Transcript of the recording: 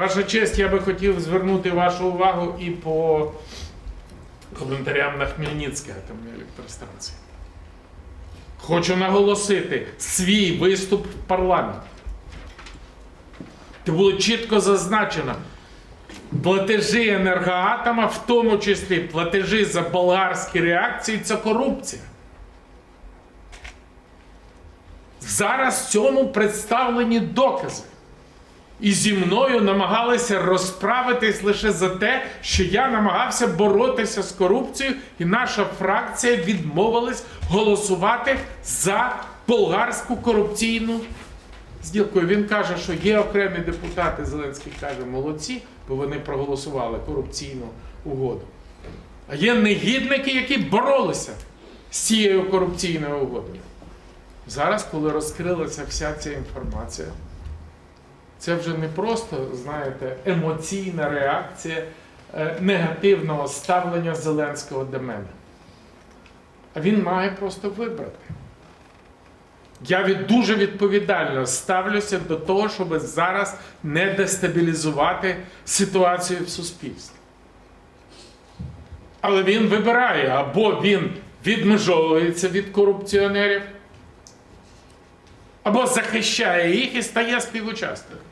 Ваша честь, я би хотів звернути вашу увагу і по коментарям на Хмельницькій атомній електростанції. Хочу наголосити свій виступ в парламенті. Де було чітко зазначено, платежі енергоатома, в тому числі платежі за болгарські реакції, це корупція. Зараз в цьому представлені докази. І зі мною намагалися розправитись лише за те, що я намагався боротися з корупцією, і наша фракція відмовилась голосувати за болгарську корупційну зділку. Він каже, що є окремі депутати, Зеленський каже, молодці, бо вони проголосували корупційну угоду. А є негідники, які боролися з цією корупційною угодою. Зараз, коли розкрилася вся ця інформація, це вже не просто, знаєте, емоційна реакція е, негативного ставлення Зеленського до мене. А він має просто вибрати. Я від, дуже відповідально ставлюся до того, щоб зараз не дестабілізувати ситуацію в суспільстві. Але він вибирає, або він відмежовується від корупціонерів, або захищає їх і стає співучасником.